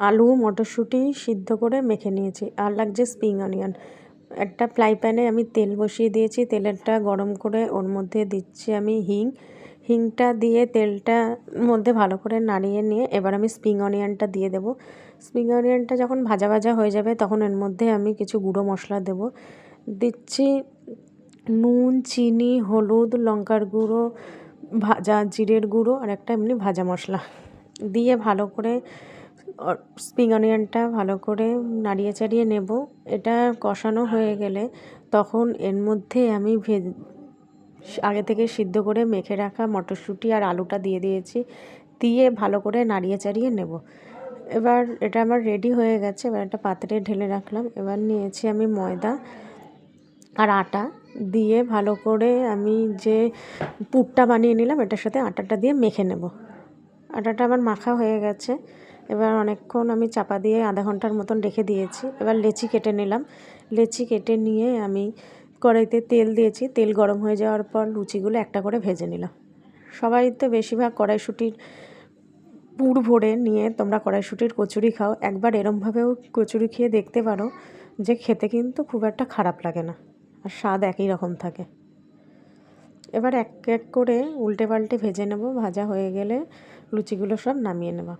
আলু, মটরশুঁটি সিদ্ধ করে মেখে নিয়েছি। আর লাগছে স্প্রিং অনিয়ন একটা ফ্রাই প্যানে আমি তেল বসিয়ে দিয়েছি। তেলেরটা গরম করে ওর মধ্যে দিচ্ছি আমি হিং। হিংটা দিয়ে তেলটার মধ্যে ভালো করে নাড়িয়ে নিয়ে এবার আমি স্প্রিং অনিয়নটা দিয়ে দেবো। স্প্রিং অনিয়নটা যখন ভাজা ভাজা হয়ে যাবে তখন এর মধ্যে আমি কিছু গুঁড়ো মশলা দেবো। দিচ্ছি নুন, চিনি, হলুদ, লঙ্কার গুঁড়ো ভাজা জিরের গুঁড়ো আর একটা এমনি ভাজা মশলা। দিয়ে ভালো করে স্প্রিং অনিয়নটা ভালো করে নাড়িয়ে চাড়িয়ে নেব। এটা কষানো হয়ে গেলে তখন এর মধ্যে আমি ভেজ, আগে থেকে সিদ্ধ করে মেখে রাখা মটরশুঁটি আর আলুটা দিয়ে দিয়েছি, দিয়ে ভালো করে নাড়িয়ে চাড়িয়ে নেব। এবার এটা আমার রেডি হয়ে গেছে, এবার একটা পাত্রে ঢেলে রাখলাম। এবার নিয়েছি আমি ময়দা আর আটা, দিয়ে ভালো করে আমি যে পুরটা বানিয়ে নিলাম, এটার সাথে আটাটা দিয়ে মেখে নেব। আটাটা আমার মাখা হয়ে গেছে। এবার অনেকক্ষণ আমি চাপা দিয়ে আধা ঘণ্টার মতন রেখে দিয়েছি। এবার লেচি কেটে নিলাম। লেচি কেটে নিয়ে আমি কড়াইতে তেল দিয়েছি। তেল গরম হয়ে যাওয়ার পর লুচিগুলো একটা করে ভেজে নিলাম। সবাই তো বেশিরভাগ কড়াইশুটির পুর ভরে নিয়ে তোমরা কড়াইশুটির কচুরি খাও। একবার এরমভাবেও কচুরি খেয়ে দেখতে পারো যে খেতে কিন্তু খুব একটা খারাপ লাগে না আর স্বাদ একই রকম থাকে। এবার এক এক করে উল্টে পাল্টে ভেজে নেব। ভাজা হয়ে গেলে লুচিগুলো সব নামিয়ে নেওয়া